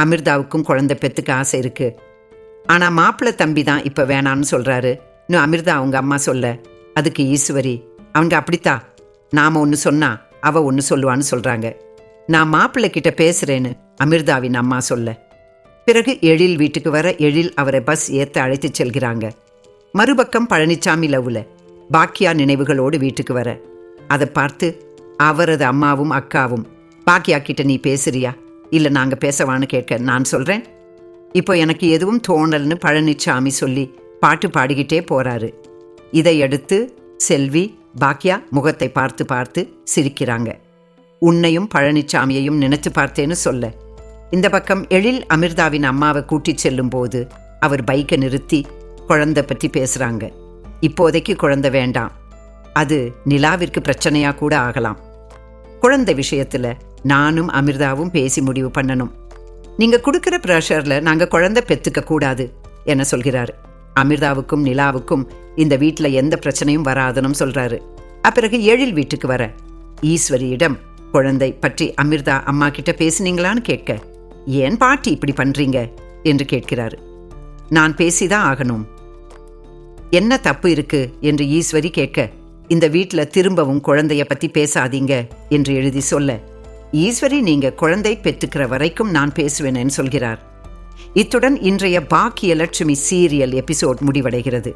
அமிர்தாவுக்கும் குழந்தை பெற்றுக்க ஆசை இருக்கு. ஆனா மாப்பிள்ளை தம்பி தான் இப்ப வேணான்னு சொல்றாரு. இன்னும் அமிர்தா அவங்க அம்மா சொல்ல அதுக்கு ஈஸ்வரி அவங்க அப்படித்தா. நாம ஒன்று சொன்னா அவ ஒன்று சொல்லுவான்னு சொல்றாங்க. நான் மாப்பிள்ளை கிட்ட பேசுறேன்னு அமிர்தாவின் அம்மா சொல்ல. பிறகு எழில் வீட்டுக்கு வர எழில் அவரை பஸ் ஏத்த அழைத்து செல்கிறாங்க. மறுபக்கம் பழனிச்சாமி லவ்ல பாக்கியா நினைவுகளோடு வீட்டுக்கு வர. அதை பார்த்து அவரது அம்மாவும் அக்காவும் பாக்கியா கிட்ட நீ பேசுறியா? இல்ல நாங்க பேசவான்னு கேட்க நான் சொல்றேன். இப்போ எனக்கு எதுவும் தோணல்னு பழனிச்சாமி சொல்லி பாட்டு பாடிக்கிட்டே போறாரு. இதையடுத்து செல்வி பாக்கியா முகத்தை பார்த்து பார்த்து சிரிக்கிறாங்க. உன்னையும் பழனிச்சாமியையும் நினைச்சு பார்த்தேன்னு சொல்ல. இந்த பக்கம் எழில் அமிர்தாவின் அம்மாவை கூட்டிச் செல்லும் போது அவர் பைக்கை நிறுத்தி குழந்தை பற்றி பேசுறாங்க. இப்போதைக்கு குழந்தை வேண்டாம். அது நிலாவிற்கு பிரச்சனையா கூட ஆகலாம். குழந்தை விஷயத்துல நானும் அமிர்தாவும் பேசி முடிவு பண்ணணும். நீங்க கொடுக்கிற ப்ரெஷர்ல நாங்க குழந்தை பெத்துக்க கூடாது என சொல்கிறாரு. அமிர்தாவுக்கும் நிலாவுக்கும் இந்த வீட்ல எந்த பிரச்சனையும் வராதுன்னு சொல்றாரு. அப்பிறகு எழில் வீட்டுக்கு வர ஈஸ்வரியிடம் குழந்தை பற்றி அமிர்தா அம்மா கிட்ட பேசுனீங்களான்னு கேட்க ஏன் பாட்டி இப்படி பண்றீங்க? என்று கேட்கிறாரு. நான் பேசிதான் ஆகணும். என்ன தப்பு இருக்கு? என்று ஈஸ்வரி கேட்க இந்த வீட்டுல திரும்பவும் குழந்தைய பத்தி பேசாதீங்க என்று எழுதி சொல்ல ஈஸ்வரி நீங்க குழந்தை பெற்றுக்கிற வரைக்கும் நான் பேசுவேன் சொல்கிறார். இத்துடன் இன்றைய பாக்கிய லட்சுமி சீரியல் எபிசோட் முடிவடைகிறது.